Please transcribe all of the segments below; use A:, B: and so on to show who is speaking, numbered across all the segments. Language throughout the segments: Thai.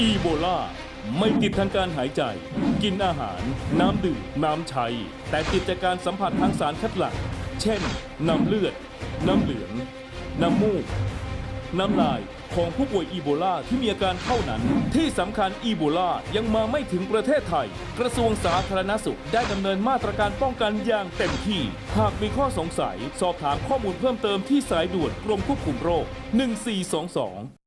A: อีโบลาไม่ติดทางการหายใจ กินอาหาร น้ำดื่ม น้ำใช้ แต่ติดจากการสัมผัสทางสารคัดหลั่ง เช่น น้ำเลือด น้ำเหลือง น้ำมูก น้ำลายของผู้ป่วยอีโบลาที่มีอาการเท่านั้น ที่สำคัญอีโบลายังมาไม่ถึงประเทศไทย กระทรวงสาธารณสุขได้ดำเนินมาตรการป้องกันอย่างเต็มที่ หากมีข้อสงสัย สอบถามข้อมูลเพิ่มเติมที่สายด่วนกรมควบคุมโรค 1422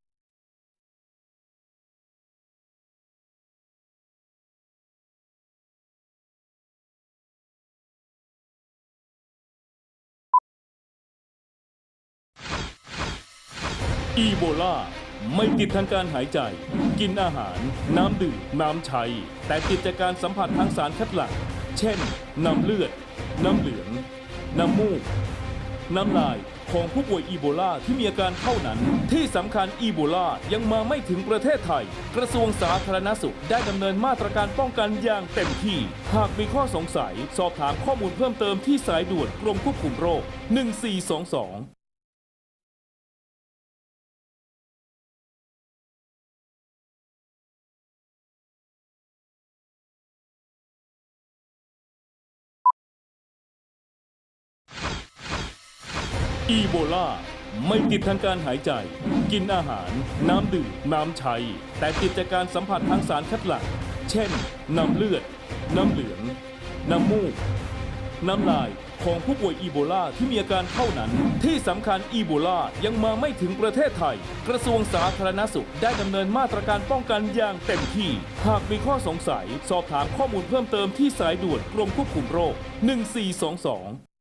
A: อีโบลาไม่ติดทางการหายใจ กินอาหาร น้ำดื่ม น้ำใช้ แต่ติดจากการสัมผัสทางสารคัดหลั่ง เช่น น้ำเลือด น้ำเหลือง น้ำมูก น้ำลายของผู้ป่วยอีโบลาที่มีอาการเท่านั้น ที่สำคัญอีโบลายังมาไม่ถึงประเทศไทย กระทรวงสาธารณสุขได้ดำเนินมาตรการป้องกันอย่างเต็มที่ หากมีข้อสงสัย สอบถามข้อมูลเพิ่มเติมที่สายด่วนกรมควบคุมโรค 1422 อีโบลาไม่ติดทางการหายใจ กินอาหาร น้ำดื่ม น้ำใช้ แต่ติดจากการสัมผัสทางสารคัดหลั่ง เช่น น้ำเลือด น้ำเหลือง น้ำมูก น้ำลายของผู้ป่วยอีโบลาที่มีอาการเท่านั้น ที่สำคัญอีโบลายังมาไม่ถึงประเทศไทย กระทรวงสาธารณสุขได้ดำเนินมาตรการป้องกันอย่างเต็มที่ หากมีข้อสงสัย สอบถามข้อมูลเพิ่มเติมที่สายด่วนกรมควบคุมโรค 1422